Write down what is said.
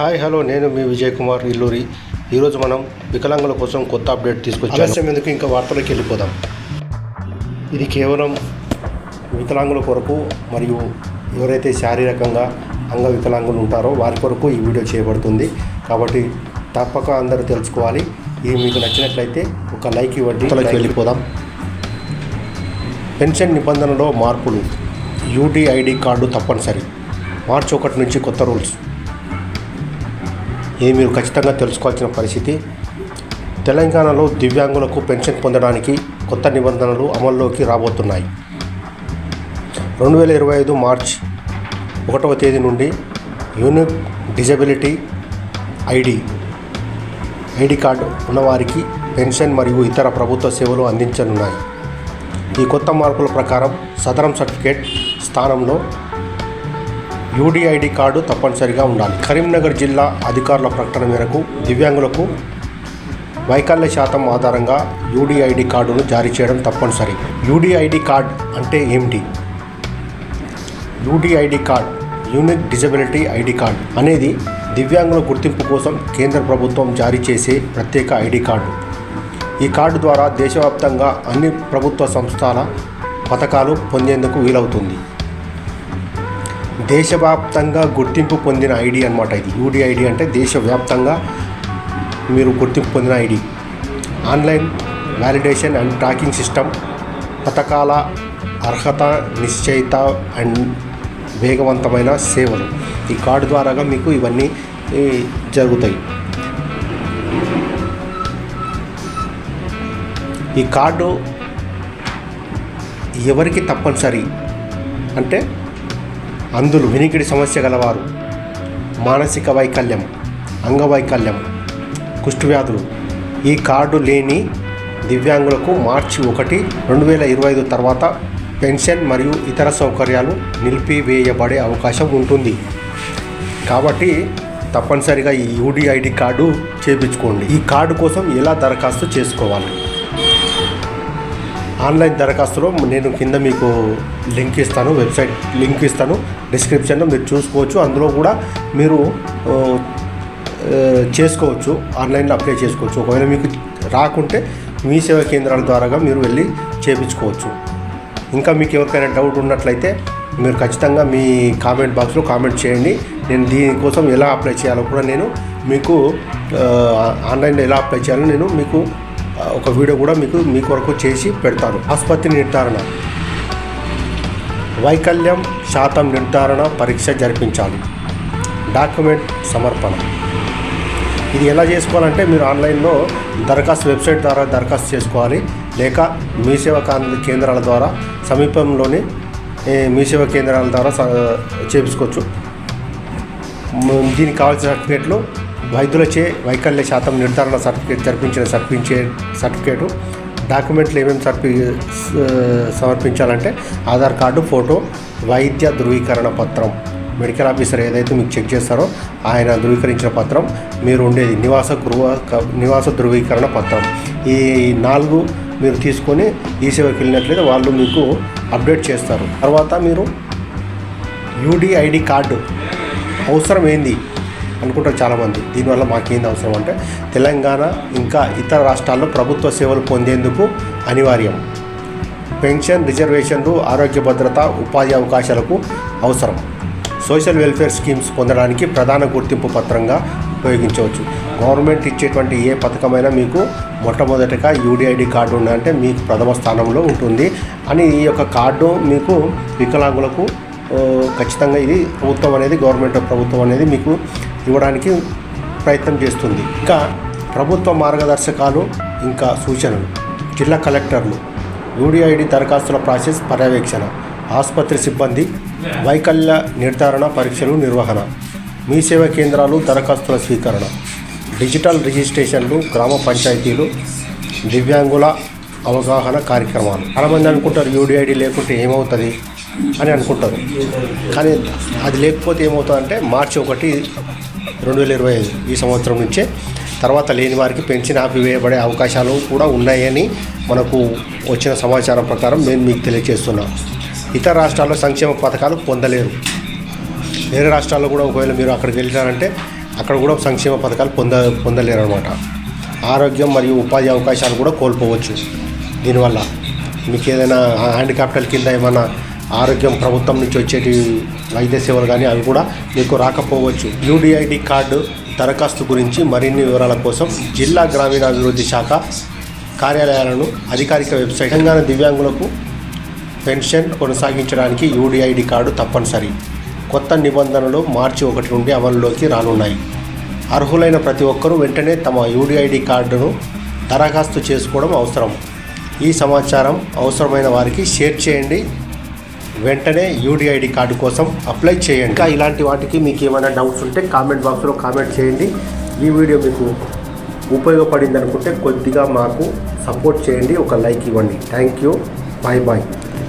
Hi hello నేను మీ విజయ్ కుమార్ ఇల్లూరి. ఈరోజు మనం వికలాంగుల కోసం కొత్త అప్డేట్ తీసుకొచ్చాం ఆలస్యం ఎందుకు? ఇంకా వార్తలకు వెళ్ళిపోదాం. ఇది కేవలం వికలాంగుల కొరకు మరియు ఎవరైతే శారీరకంగా అంగవికలాంగులు ఉంటారో వారి కొరకు ఈ వీడియో చేయబడుతుంది. కాబట్టి తప్పక అందరూ తెలుసుకోవాలి. ఇది మీకు నచ్చినట్లయితే ఒక లైక్ ఇవ్వండి. వెళ్ళిపోదాం. పెన్షన్ నిబంధనలో మార్పులు. యూడిఐడి కార్డు తప్పనిసరి. మార్చి ఒకటి నుంచి కొత్త రూల్స్. ఇది మీరు ఖచ్చితంగా తెలుసుకోవాల్సిన పరిస్థితి. తెలంగాణలో దివ్యాంగులకు పెన్షన్ పొందడానికి కొత్త నిబంధనలు అమల్లోకి రాబోతున్నాయి. రెండు వేల ఇరవై ఐదు మార్చ్ ఒకటవ తేదీ నుండి unique disability ID ID card ఉన్నవారికి పెన్షన్ మరియు ఇతర ప్రభుత్వ సేవలు అందించనున్నాయి. ఈ కొత్త మార్పుల ప్రకారం సదరం సర్టిఫికేట్ స్థానంలో యూడిఐడి కార్డు తప్పనిసరిగా ఉండాలి. కరీంనగర్ జిల్లా అధికారుల ప్రకటన మేరకు దివ్యాంగులకు వైకల్య శాతం ఆధారంగా యూడిఐడి కార్డును జారీ చేయడం తప్పనిసరి. యూడిఐడి కార్డ్ అంటే ఏమిటి? UDID card unique disability ID card అనేది దివ్యాంగుల గుర్తింపు కోసం కేంద్ర ప్రభుత్వం జారీ చేసే ప్రత్యేక ఐడి కార్డు. ఈ కార్డు ద్వారా దేశవ్యాప్తంగా అన్ని ప్రభుత్వ సంస్థల పథకాలు పొందేందుకు వీలవుతుంది. దేశవ్యాప్తంగా గుర్తింపు పొందిన ఐడి అనమాట ఇది. యూడిఐడి అంటే దేశవ్యాప్తంగా మీరు గుర్తింపు పొందిన ID. Online validation and tracking system పథకాల అర్హత నిశ్చయిత అండ్ వేగవంతమైన సేవలు. ఈ కార్డు ద్వారాగా మీకు ఇవన్నీ జరుగుతాయి. ఈ కార్డు ఎవరికి తప్పనిసరి? అంటే అందులు వినికిడి సమస్య గలవారు. మానసిక వైకల్యం అంగవైకల్యం కుష్ఠవ్యాధులు. ఈ కార్డు లేని దివ్యాంగులకు మార్చి ఒకటి రెండు వేల ఇరవై ఐదు తర్వాత పెన్షన్ మరియు ఇతర సౌకర్యాలు నిలిపివేయబడే అవకాశం ఉంటుంది. కాబట్టి తప్పనిసరిగా ఈ యూడిఐడి కార్డు చేపించుకోండి. ఈ కార్డు కోసం ఎలా దరఖాస్తు చేసుకోవాలి? ఆన్లైన్ దరఖాస్తులో నేను కింద మీకు లింక్ ఇస్తాను వెబ్సైట్ లింక్ ఇస్తాను డిస్క్రిప్షన్లో మీరు చూసుకోవచ్చు. అందులో కూడా మీరు చేసుకోవచ్చు ఆన్లైన్లో అప్లై చేసుకోవచ్చు. ఒకవేళ మీకు రాకుంటే మీ సేవా కేంద్రాల ద్వారాగా మీరు వెళ్ళి చేపించుకోవచ్చు. ఇంకా మీకు ఎవరికైనా డౌట్ ఉన్నట్లయితే మీరు ఖచ్చితంగా మీ కామెంట్ బాక్స్లో కామెంట్ చేయండి. నేను దీనికోసం ఎలా అప్లై చేయాలో కూడా నేను మీకు ఆన్లైన్లో ఎలా అప్లై చేయాలో నేను మీకు ఒక వీడియో కూడా మీకు మీ కొరకు చేసి పెడతాను. ఆసుపత్రి నిర్ధారణ. వైకల్యం శాతం నిర్ధారణ పరీక్ష జరిపించాలి. డాక్యుమెంట్ సమర్పణ. ఇది ఎలా చేసుకోవాలంటే మీరు ఆన్లైన్లో దరఖాస్తు వెబ్సైట్ ద్వారా దరఖాస్తు చేసుకోవాలి. లేక మీ సేవా కేంద్రాల ద్వారా సమీపంలోని మీ సేవా కేంద్రాల ద్వారా చేపించుకోవచ్చు. దీనికి కావాల్సిన సర్టిఫికేట్లు వైద్యులచే వైకల్య శాతం నిర్ధారణ సర్టిఫికేట్ జరిపించిన సర్పించే సర్టిఫికేటు డాక్యుమెంట్లు ఏమేమి సర్పి సమర్పించాలంటే ఆధార్ కార్డు ఫోటో వైద్య ధృవీకరణ పత్రం. మెడికల్ ఆఫీసర్ ఏదైతే మీకు చెక్ చేస్తారో ఆయన ధృవీకరించిన పత్రం మీరు ఉండేది నివాస గృహ క- నివాస ధృవీకరణ పత్రం. ఈ నాలుగు మీరు తీసుకొని ఈ సేవకి వెళ్ళినట్లయితే వాళ్ళు మీకు అప్డేట్ చేస్తారు. తర్వాత మీరు యూడిఐడి కార్డు. అవసరం ఏంది? అనుకుంటారు చాలామంది. దీనివల్ల మాకేం అవసరం అంటే తెలంగాణ ఇంకా ఇతర రాష్ట్రాల్లో ప్రభుత్వ సేవలు పొందేందుకు అనివార్యం. పెన్షన్ రిజర్వేషన్లు ఆరోగ్య భద్రత ఉపాధి అవకాశాలకు అవసరం. సోషల్ వెల్ఫేర్ స్కీమ్స్ పొందడానికి ప్రధాన గుర్తింపు పత్రంగా ఉపయోగించవచ్చు. గవర్నమెంట్ ఇచ్చేటువంటి ఏ పథకమైనా మీకు మొట్టమొదటిగా యూడిఐడి కార్డు ఉందంటే మీకు ప్రథమ స్థానంలో ఉంటుంది. అని ఈ యొక్క కార్డు మీకు వికలాంగులకు ఖచ్చితంగా ఇది ప్రభుత్వం అనేది గవర్నమెంట్ ప్రభుత్వం అనేది మీకు ఇవ్వడానికి ప్రయత్నం చేస్తుంది. ఇంకా ప్రభుత్వ మార్గదర్శకాలు ఇంకా సూచనలు. జిల్లా కలెక్టర్లు యూడిఐడి దరఖాస్తుల ప్రాసెస్ పర్యవేక్షణ ఆసుపత్రి సిబ్బంది వైకల్య నిర్ధారణ పరీక్షలు నిర్వహణ మీ సేవ కేంద్రాలు దరఖాస్తుల స్వీకరణ డిజిటల్ రిజిస్ట్రేషన్లు గ్రామ పంచాయతీలు దివ్యాంగుల అవగాహన కార్యక్రమాలు. చాలామంది అనుకుంటారు యూడిఐడి లేకుంటే ఏమవుతుంది అని అనుకుంటారు. కానీ అది లేకపోతే ఏమవుతుందంటే మార్చి ఒకటి రెండు వేల ఇరవై ఐదు ఈ సంవత్సరం నుంచే. తర్వాత లేని వారికి పెన్షన్ ఆపివేయబడే అవకాశాలు కూడా ఉన్నాయని మనకు వచ్చిన సమాచారం ప్రకారం నేను మీకు తెలియజేస్తున్నాం. ఇతర రాష్ట్రాల్లో సంక్షేమ పథకాలు పొందలేరు. వేరే రాష్ట్రాల్లో కూడా ఒకవేళ మీరు అక్కడికి వెళ్ళారంటే అక్కడ కూడా సంక్షేమ పథకాలు పొంద పొందలేరు అనమాట ఆరోగ్యం మరియు ఉపాధి అవకాశాలు కూడా కోల్పోవచ్చు దీనివల్ల. మీకు ఏదైనా హ్యాండిక్యాప్టల్ కింద ఏమైనా ఆరోగ్యం ప్రభుత్వం నుంచి వచ్చేటి వైద్య సేవలు కానీ అవి కూడా మీకు రాకపోవచ్చు. యూడిఐడి కార్డు దరఖాస్తు గురించి మరిన్ని వివరాల కోసం జిల్లా గ్రామీణాభివృద్ధి శాఖ కార్యాలయాలను అధికారిక వెబ్సైట్ తెలంగాణ దివ్యాంగులకు పెన్షన్ కొనసాగించడానికి యూడిఐడి కార్డు తప్పనిసరి. కొత్త నిబంధనలు మార్చి ఒకటి నుండి అమలులోకి రానున్నాయి. అర్హులైన ప్రతి ఒక్కరూ వెంటనే తమ యూడిఐడి కార్డును దరఖాస్తు చేసుకోవడం అవసరం. ఈ సమాచారం అవసరమైన వారికి షేర్ చేయండి. వెంటనే యూడిఐడి కార్డు కోసం అప్లై చేయండి. ఇంకా ఇలాంటి వాటికి మీకు ఏమైనా డౌట్స్ ఉంటే కామెంట్ బాక్స్లో కామెంట్ చేయండి. ఈ వీడియో మీకు ఉపయోగపడింది అనుకుంటే కొద్దిగా మాకు సపోర్ట్ చేయండి ఒక లైక్ ఇవ్వండి. Thank you. Bye bye.